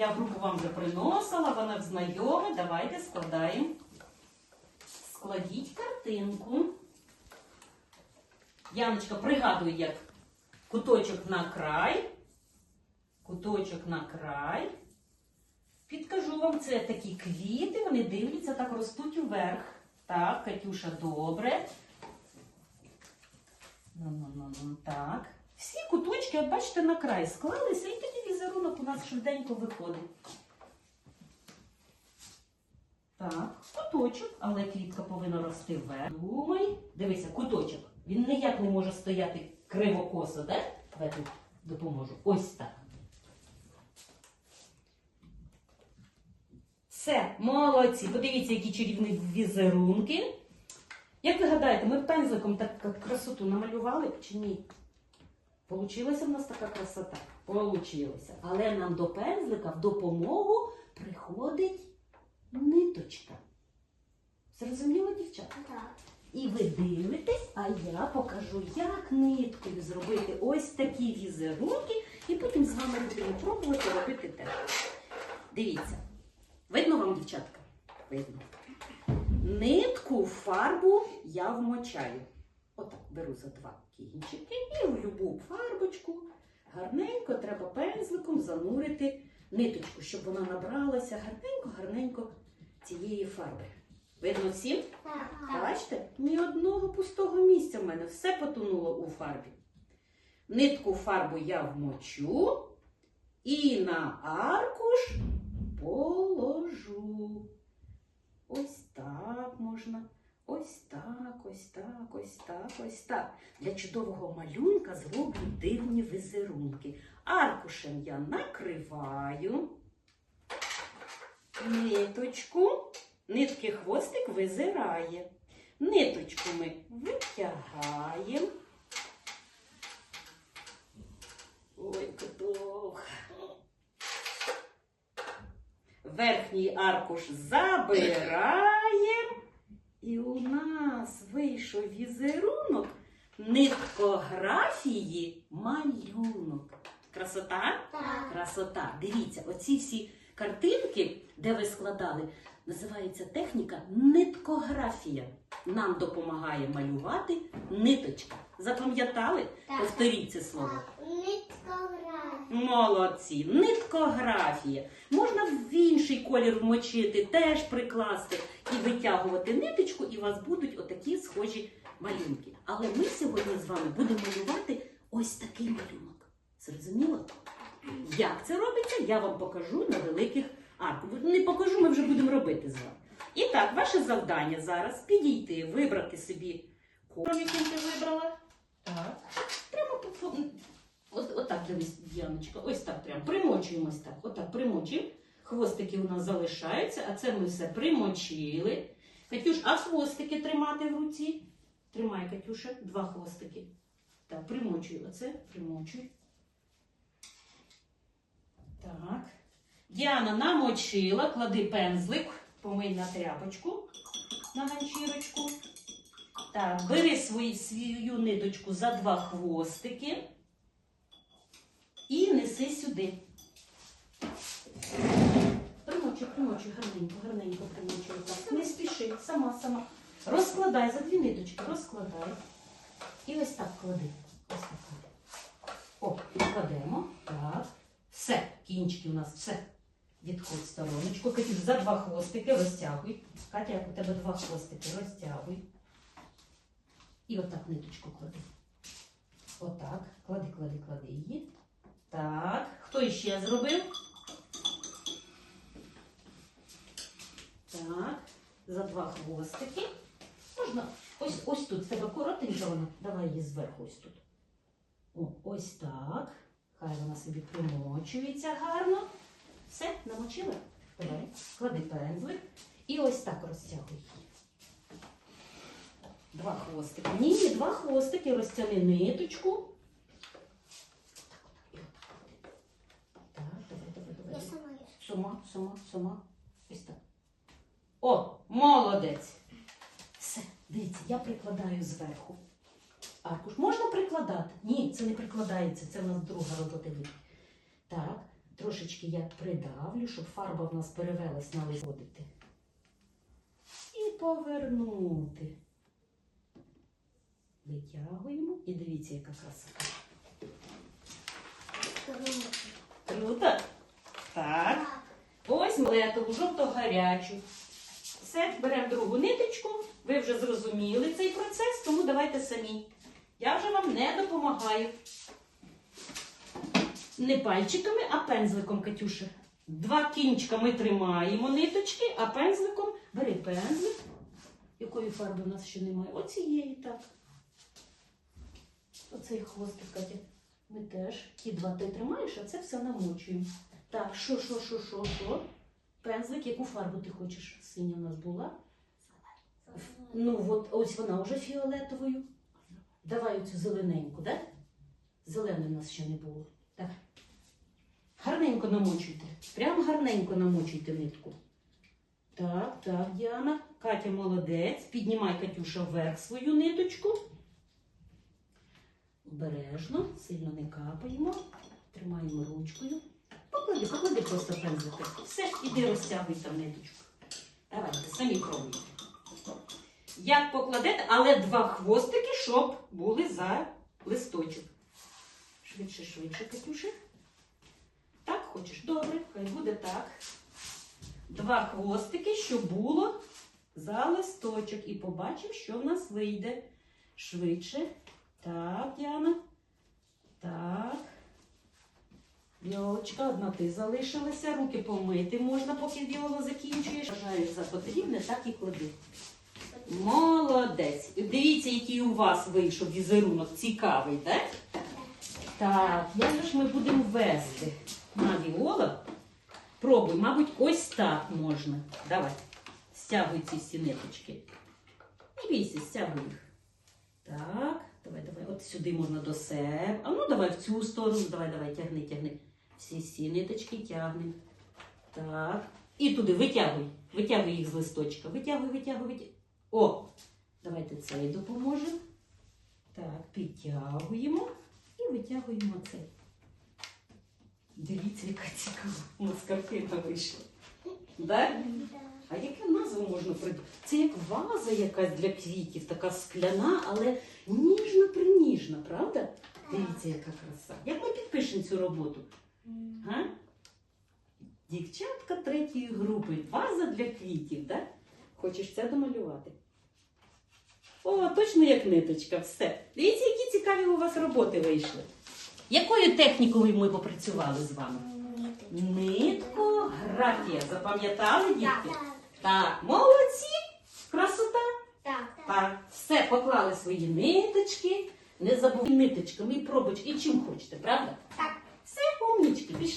Я групу вам вже приносила, вона знайома. Давайте складаємо. Складіть картинку. Яночка пригадує, як куточок на край, куточок на край. Підкажу вам, це такі квіти, вони дивляться, так ростуть уверх. Так, Катюша, добре. Ну-ну-ну, так. Всі куточки, бачите, на край склалися, і візерунок у нас швиденько виходить. Так, куточок, але квітка повинна рости вверх. Думай. Дивися, куточок. Він ніяк не може стояти криво-косо, де? Я тут допоможу. Ось так. Все, молодці. Подивіться, які чарівні візерунки. Як ви гадаєте, ми пензликом так красоту намалювали чи ні? Получилася в нас така красота? Получилася. Але нам до пензлика в допомогу приходить ниточка. Зрозуміло, дівчата? Так. І ви дивитесь, а я покажу, як ниткою зробити ось такі візерунки, і потім з вами будемо пробувати робити теж. Дивіться. Видно вам, дівчатка? Видно. Нитку в фарбу я вмочаю. Отак беру за два кінчики і в любу фарбочку гарненько треба пензликом занурити ниточку, щоб вона набралася гарненько-гарненько цієї фарби. Видно всім? Так. Бачите, ні одного пустого місця в мене все потонуло у фарбі. Нитку фарбу я вмочу і на аркуш положу. Ось так можна. Ось так, ось так, ось так, ось так. Для чудового малюнка зроблю дивні візерунки. Аркушем я накриваю ниточку. Нитки хвостик визирає. Ниточку ми витягаємо. Ой, каток. Верхній аркуш забираємо. І у нас вийшов візерунок ниткографії малюнок. Красота? Так. Красота. Дивіться, оці всі картинки, де ви складали, називається техніка ниткографія. Нам допомагає малювати ниточка. Запам'ятали? Повторіть це слово. Ниткографія. Молодці, ниткографія. Можна в інший колір вмочити, теж прикласти і витягувати ниточку, і у вас будуть отакі схожі малюнки. Але ми сьогодні з вами будемо малювати ось такий малюнок. Зрозуміло? Як це робиться, я вам покажу на великих арках. Не покажу, ми вже будемо робити з вами. І так, ваше завдання зараз підійти, вибрати собі колір, який ти вибрала. Так. Прямо по От, отак дивись, Діаночка, ось так прямо. Примочуємось так. Отак примочуємо. Хвостики у нас залишаються, а це ми все примочили. Катюш, а хвостики тримати в руці? Тримай, Катюша, два хвостики. Так, примочуй оце, примочуй. Так. Діана намочила, клади пензлик, помий на тряпочку на ганчірочку. Так, бери свої, свою ниточку за два хвостики і неси сюди. Примочуй, гарненько, гарненько примочуй. Не спіши, сама, сама. Розкладай за дві ниточки, розкладай. І ось так клади. Ось так клади. О, кладемо. Так. Все, кінчики у нас, все. Відходь стороночку. Катюш, за два хвостики розтягуй. Катя, як у тебе два хвостики, розтягуй. І отак ниточку клади. Отак. Клади, клади, клади її. Так. Хто іще зробив? Так. За два хвостики. Можна ось ось тут. Тебе коротенька вона. Давай її зверху ось тут. О, ось так. Хай вона собі примочується гарно. Все, намочила? Давай. Клади пензлик. І ось так розтягуй її. Два хвостики. Ні, ні, два хвостики, розтяни ниточку. Так, давай, давай, давай. Я сама. Сама, сама, так. О, молодець. Все, дивіться, я прикладаю зверху. Аркуш можна прикладати? Ні, це не прикладається, це в нас друга робота. є. Так, Трошечки я придавлю, щоб фарба в нас перевелась на лизводити. І повернути. Витягуємо і дивіться, яка краса. Круто? Так. Ось млетову, жовто-гарячу. Все, беремо другу ниточку. Ви вже зрозуміли цей процес, тому давайте самі. Я вже вам не допомагаю. Не пальчиками, а пензликом, Катюша. Два кінчика ми тримаємо ниточки, а пензликом бери пензлик. Якої фарби в нас ще немає? Оцієї так. Оцей хвостик, Катя. Ми теж ті два ти тримаєш, а це все намочуємо. Так, що, що, що, що, що? Пензлик, яку фарбу ти хочеш? Синя в нас була. Ну, от ось вона вже фіолетовою. Давай оцю зелененьку, да? Зеленої в нас ще не було. Так. Гарненько намочуйте. Прям гарненько намочуйте нитку. Так, так, Діана. Катя молодець. Піднімай Катюша вверх свою ниточку. Обережно, сильно не капаємо. Тримаємо ручкою. Поклади, поклади просто пензлики. Все, іди розтягуй там ниточку. Давайте, самі пробуйте. Як покладете, але два хвостики, щоб були за листочок. Швидше, швидше, Катюша. Так хочеш? Добре, хай буде так. Два хвостики, щоб було за листочок. І побачимо, що в нас вийде. Швидше. Так, Діана. Так. Віолочка, одна ти залишилася. Руки помити можна, поки віоло закінчуєш. Вважаєш за потрібне, так і клади. Молодець. Дивіться, який у вас вийшов візерунок. Цікавий, так? Так, як ж ми будемо вести на віола? Пробуй, мабуть, ось так можна. Давай. Стягуй ці всі ниточки. Не бійся, стягуй їх. Так, давай, давай. От сюди можна до себе. А ну давай в цю сторону. Давай, давай, тягни, тягни. Всі всі ниточки тягни. Так. І туди витягуй. Витягуй їх з листочка. Витягуй, витягуй, витягуй. О! Давайте цей допоможемо. Так, підтягуємо і витягуємо цей. Дивіться, яка цікава. У нас картина вийшла. Так? А яку назву можна придумати? Це як ваза якась для квітів, така скляна, але ніжна приніжна, правда? Дивіться, яка краса. Як ми підпишемо цю роботу? Га? Дівчатка третьої групи. Ваза для квітів, так? Хочеш це домалювати? О, точно як ниточка, все. Дивіться, які цікаві у вас роботи вийшли. Якою технікою ми попрацювали з вами? Ниткографія. Запам'ятали, дітки? Так. Так, молодці! Красота! Так. Так, все, поклали свої ниточки. Не забувайте ниточками і пробочки, і чим хочете, правда? Так. Все, умнічки, пішли.